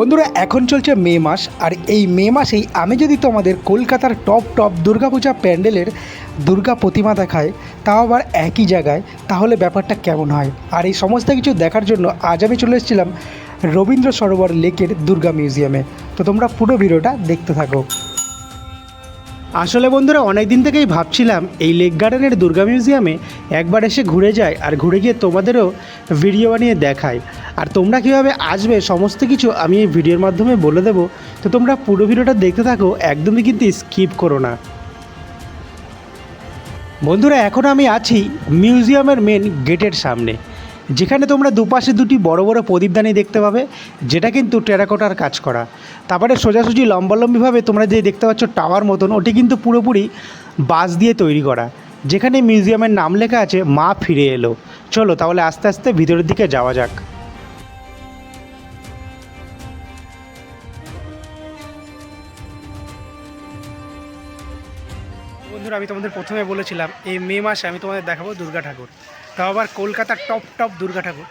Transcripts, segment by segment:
বন্ধুরা, এখন চলছে মে মাস, আর এই মে মাসেই আমি যদি তোমাদের কলকাতার টপ টপ দুর্গাপূজা প্যান্ডেলের দুর্গা প্রতিমা দেখায় তাও আবার একই জায়গায়, তাহলে ব্যাপারটা কেমন হয়? আর এই সমস্ত কিছু দেখার জন্য আজ আমি চলে এসেছিলাম রবীন্দ্র সরোবর লেকের দুর্গা মিউজিয়ামে। তো তোমরা পুরো ভিডিওটা দেখতে থাকো। আসলে বন্ধুরা অনেক দিন থেকেই ভাবছিলাম এই লেক গার্ডেনের দুর্গা মিউজিয়ামে একবার এসে ঘুরে যায় আর ঘুরে গিয়ে তোমাদেরও ভিডিও বানিয়ে দেখাই। আর তোমরা কীভাবে আসবে, সমস্ত কিছু আমি এই ভিডিওর মাধ্যমে বলে দেবো। তো তোমরা পুরো ভিডিওটা দেখতে থাকো, একদমই কিন্তু স্কিপ করো না। বন্ধুরা, এখন আমি আছি মিউজিয়ামের মেন গেটের সামনে, যেখানে তোমরা দুপাশে দুটি বড় বড় প্রদীপদানি দেখতে পাবে, যেটা কিন্তু টেরাকোটার কাজ করা। তারপরে সোজাসুজি লম্বালম্বিভাবে তোমরা যে দেখতে পাচ্ছ টাওয়ার মতন, ওটি কিন্তু পুরোপুরি বাঁশ দিয়ে তৈরি করা। যেখানে মিউজিয়ামের নাম লেখা আছে, মা ফিরে এলো। চলো তাহলে আস্তে আস্তে ভিতরের দিকে যাওয়া যাক। বন্ধুরা, আমি তোমাদের প্রথমে বলেছিলাম, এই মে মাসে আমি তোমাদের দেখাবো দুর্গা ঠাকুর। তাও আবার কলকাতার টপ টপ দুর্গা ঠাকুর,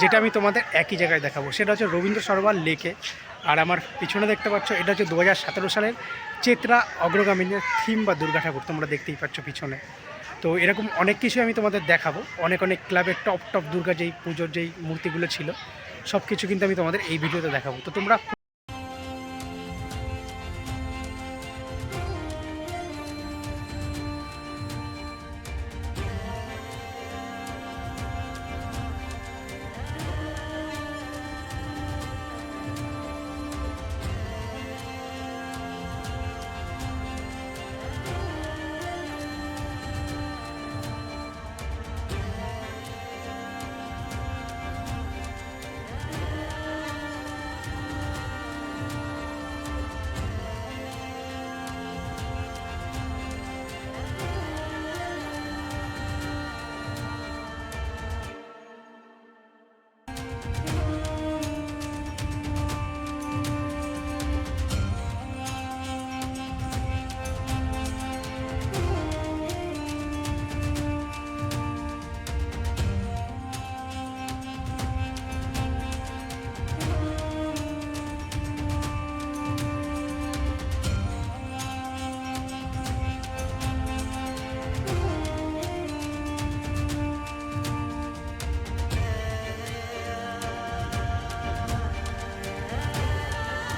যেটা আমি তোমাদের একই জায়গায় দেখাবো। সেটা হচ্ছে রবীন্দ্র সরোবর লেকে আর আমার পিছনে দেখতে পাচ্ছ, এটা হচ্ছে দু হাজার সতেরো সালের চেতরা অগ্রগামীর থিম বা দুর্গা ঠাকুর, তোমরা দেখতেই পাচ্ছ পিছনে। তো এরকম অনেক কিছু আমি তোমাদের দেখাবো। অনেক অনেক ক্লাবের টপ টপ দুর্গা যেই পুজোর যেই মূর্তিগুলো ছিল সব কিছু কিন্তু আমি তোমাদের এই ভিডিওতে দেখাবো। তো তোমরা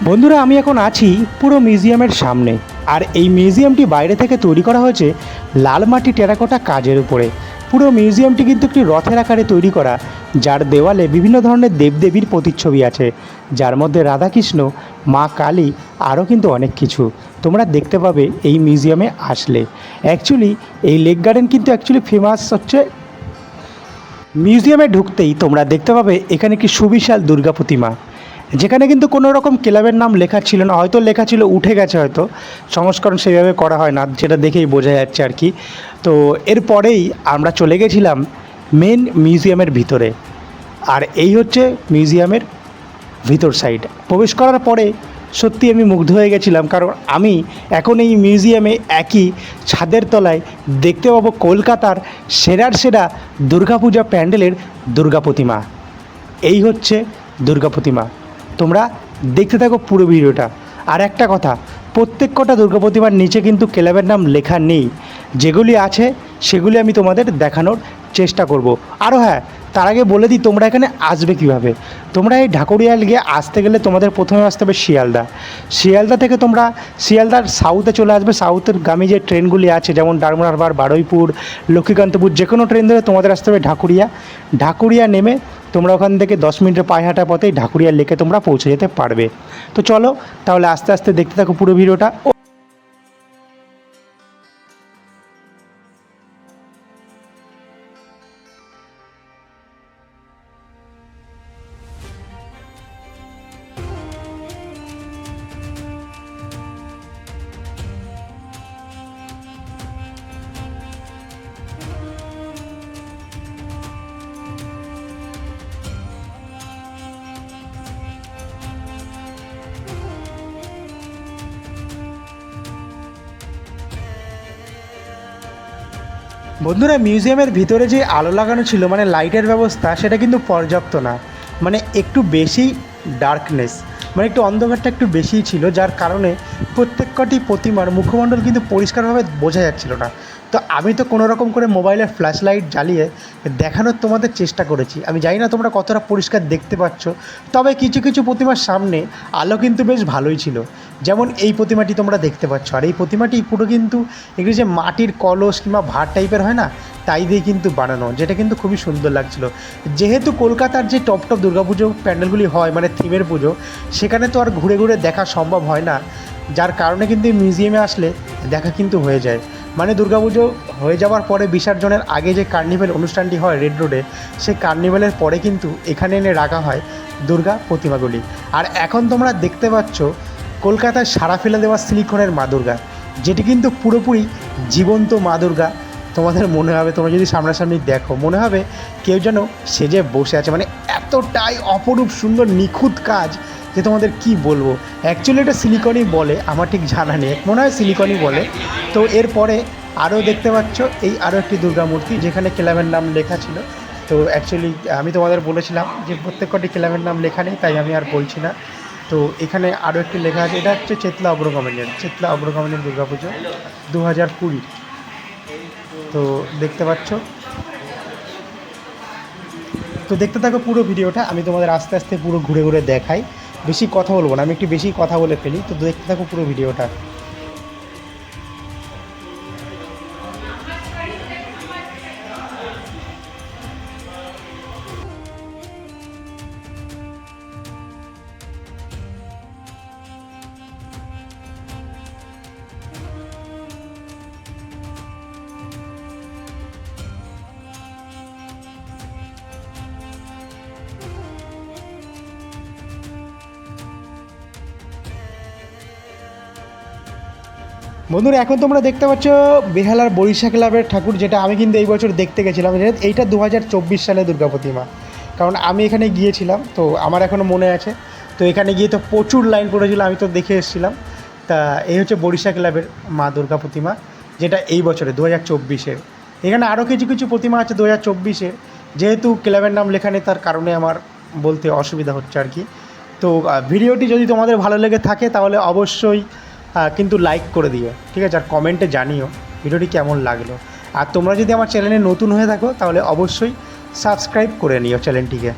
বন্ধুরা, আমি এখন আছি পুরো মিউজিয়ামের সামনে। আর এই মিউজিয়ামটি বাইরে থেকে তৈরি করা হয়েছে লাল মাটি টেরাকোটা কাজের উপরে। পুরো মিউজিয়ামটি কিন্তু একটি রথের আকারে তৈরি করা, যার দেওয়ালে বিভিন্ন ধরনের দেবদেবীর প্রতিচ্ছবি আছে। যার মধ্যে রাধাকৃষ্ণ, মা কালী, আরও কিন্তু অনেক কিছু। তোমরা দেখতে পাবে এই মিউজিয়ামে আসলে। অ্যাকচুয়ালি এই লেক গার্ডেন কিন্তু অ্যাকচুয়ালি ফেমাস হচ্ছে। মিউজিয়ামে ঢুকতেই তোমরা দেখতে পাবে এখানে একটি সুবিশাল দুর্গা প্রতিমা। যেখানে কিন্তু কোনো রকম ক্লাবের নাম লেখা ছিল না, হয়তো লেখা ছিল, উঠে গেছে হয়তো। সংস্করণ সেভাবে করা হয় না যেটা দেখেই বোঝা যাচ্ছে আর কি। তো এরপরেই আমরা চলে গেছিলাম মেন মিউজিয়ামের ভিতরে। আর এই হচ্ছে মিউজিয়ামের ভিতর সাইড। প্রবেশ করার পরে সত্যি আমি মুগ্ধ হয়ে গেছিলাম, কারণ আমি এখন এই মিউজিয়ামে একই ছাদের তলায় দেখতে পাবো কলকাতার সেরার সেরা দুর্গাপূজা প্যান্ডেলের দুর্গা প্রতিমা। এই হচ্ছে দুর্গা প্রতিমা। তোমরা দেখতে থাকো পুরো ভিডিওটা। আর একটা কথা, প্রত্যেক কটা দুর্গা প্রতিমার নিচে কিন্তু ক্লাবের নাম লেখা নেই। যেগুলি আছে, সেগুলি আমি তোমাদের দেখানোর চেষ্টা করব। আরও হ্যাঁ তার আগে বলে দিই, তোমরা এখানে আসবে কীভাবে? তোমরা এই ঢাকুরিয়া গিয়ে আসতে গেলে তোমাদের প্রথমে আসতে হবে শিয়ালদা। শিয়ালদা থেকে তোমরা শিয়ালদার সাউথে চলে আসবে। সাউথের গামী যে ট্রেনগুলি আছে, যেমন ডারমোন হারবার, বারুইপুর, লক্ষ্মীকান্তপুর যে কোনো ট্রেন ধরে তোমাদের আসতে হবে ঢাকুরিয়া। ঢাকুরিয়া নেমে তোমরা ওখান থেকে দশ মিনিটের পায়ে হাঁটা পথেই ঢাকুরিয়া লেকে তোমরা পৌঁছে যেতে পারবে। তো চলো, তাহলে আস্তে আস্তে দেখতে থাকো পুরো ভিডিওটা। বন্ধুরা মিউজিয়ামের ভিতরে যে আলো লাগানো ছিল মানে লাইটের ব্যবস্থা, সেটা কিন্তু পর্যাপ্ত না। মানে একটু বেশি ডার্কনেস মানে একটু অন্ধকারটা একটু বেশিই ছিল, যার কারণে প্রত্যেক কটি প্রতিমার মুখমণ্ডল কিন্তু পরিষ্কারভাবে বোঝা যাচ্ছিল না। তো আমি তো কোনো রকম করে মোবাইলের ফ্ল্যাশ লাইট জ্বালিয়ে দেখানোর তোমাদের চেষ্টা করেছি। আমি জানি না তোমরা কতটা পরিষ্কার দেখতে পাচ্ছ, তবে কিছু কিছু প্রতিমার সামনে আলো কিন্তু বেশ ভালোই ছিল। যেমন এই প্রতিমাটি তোমরা দেখতে পাচ্ছ। আর এই প্রতিমাটি পুরো কিন্তু এগুলি যে মাটির কলস কিংবা ভার টাইপের হয় না, তাই দিয়ে কিন্তু বানানো, যেটা কিন্তু খুবই সুন্দর লাগছিল। যেহেতু কলকাতার যে টপ টপ দুর্গাপুজো প্যান্ডেলগুলি হয় মানে থিমের পুজো, সেখানে তো আর ঘুরে ঘুরে দেখা সম্ভব হয় না। যার কারণে কিন্তু মিউজিয়ামে আসলে দেখা কিন্তু হয়ে যায়। মানে দুর্গাপুজো হয়ে যাওয়ার পরে বিসর্জনের আগে যে কার্নিভেল অনুষ্ঠানটি হয় রেড রোডে সেই কার্নিভেলের পরে কিন্তু এখানে এনে রাখা হয় দুর্গা প্রতিমাগুলি। আর এখন তোমরা দেখতে পাচ্ছ কলকাতায় সারা ফেলে দেওয়া সিলিকনের মা দুর্গা, যেটি কিন্তু পুরোপুরি জীবন্ত মা দুর্গা। তোমাদের মনে হবে, তোমরা যদি সামনাসামনি দেখো, মনে হবে কেউ যেন সেজে বসে আছে। মানে এতটাই অপরূপ সুন্দর নিখুঁত কাজ যে তোমাদের কি বলব? অ্যাকচুয়ালি এটা সিলিকনই বলে, আমার ঠিক জানা নেই। মনে হয় সিলিকনই বলে। তো এরপরে আরও দেখতে পাচ্ছ, এই আরও একটি দুর্গা মূর্তি, যেখানে ক্লাবের নাম লেখা ছিল। তো অ্যাকচুয়ালি আমি তোমাদের বলেছিলাম যে প্রত্যেক কটি ক্লাবের নাম লেখা নেই, তাই আমি আর বলছি না। তো এখানে আরও একটি লেখা আছে, এটা হচ্ছে চেতলা অগ্রগমনের চেতলা অগ্রগমনের দুর্গাপুজো দু হাজার কুড়ি। তো দেখতে পাচ্ছ। তো দেখতে থাকো পুরো ভিডিওটা, আমি তোমাদের আস্তে আস্তে পুরো ঘুরে ঘুরে দেখাই। বেশি কথা বলব না, আমি একটু বেশি কথা বলে ফেলি, তো দেখতে থাকো পুরো ভিডিওটা। বন্ধুরা, এখন তোমরা দেখতে পাচ্ছ বেহালার বরিশা ক্লাবের ঠাকুর, যেটা আমি কিন্তু এই বছর দেখতে গেছিলাম। এইটা দু হাজার চব্বিশ সালে দুর্গা প্রতিমা। কারণ আমি এখানে গিয়েছিলাম, তো আমার এখনও মনে আছে। তো এখানে গিয়ে তো প্রচুর লাইন পড়েছিল, আমি তো দেখে এসেছিলাম। তা এই হচ্ছে বরিশা ক্লাবের মা দুর্গা প্রতিমা, যেটা এই বছরে দু হাজার চব্বিশের এখানে আরও কিছু কিছু প্রতিমা আছে দু হাজার চব্বিশের যেহেতু ক্লাবের নাম লেখা নেই, তার কারণে আমার বলতে অসুবিধা হচ্ছে আর কি। তো ভিডিওটি যদি তোমাদের ভালো লেগে থাকে, তাহলে অবশ্যই কিন্তু লাইক করে দিও, ঠিক আছে? আর কমেন্টে জানিও ভিডিওটি কেমন লাগল। আর তোমরা যদি আমার চ্যানেলে নতুন হয়ে থাকো, তাহলে অবশ্যই সাবস্ক্রাইব করে নিও চ্যানেলটিকে